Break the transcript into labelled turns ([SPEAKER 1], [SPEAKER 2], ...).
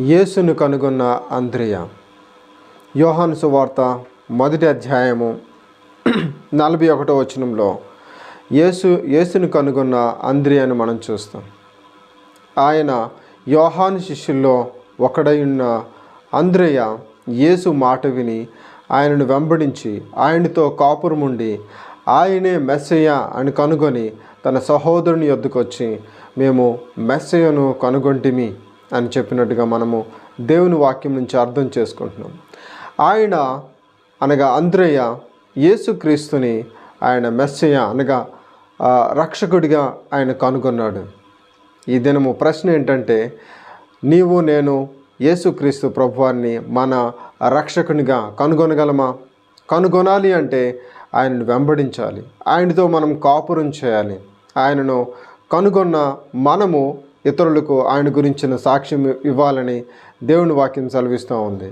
[SPEAKER 1] యేసును కనుగొన్న అంద్రియ. యోహాను సువార్త మొదటి అధ్యాయము నలభై ఒకటో వచనంలో యేసు యేసును కనుగొన్న అంద్రియను మనం చూస్తాం. ఆయన యోహాను శిష్యుల్లో ఒకడై ఉన్న అంద్రయ్య యేసు మాట విని ఆయనను వెంబడించి ఆయనతో కాపురం ఉండి ఆయనే మెస్సయ్య అని కనుగొని తన సహోదరుని వద్దకొచ్చి మేము మెస్సయ్యను కనుగొంటిమి. అని చెప్పినట్టుగా మనము దేవుని వాక్యం నుంచి అర్థం చేసుకుంటున్నాం. ఆయన అనగా అంద్రయ్య యేసుక్రీస్తుని ఆయన మెస్సయ్య అనగా రక్షకుడిగా ఆయన కనుగొన్నాడు. ఈ దినము ప్రశ్న ఏంటంటే నీవు నేను యేసుక్రీస్తు ప్రభువారిని మన రక్షకునిగా కనుగొనగలమా? కనుగొనాలి అంటే ఆయనను వెంబడించాలి. ఆయనతో మనం కాపురం చేయాలి. ఆయనను కనుగొన్న మనము ఇతరులకు ఆయన గురించిన సాక్ష్యం ఇవ్వాలని దేవుని వాక్యం సెలవిస్తూ ఉంది.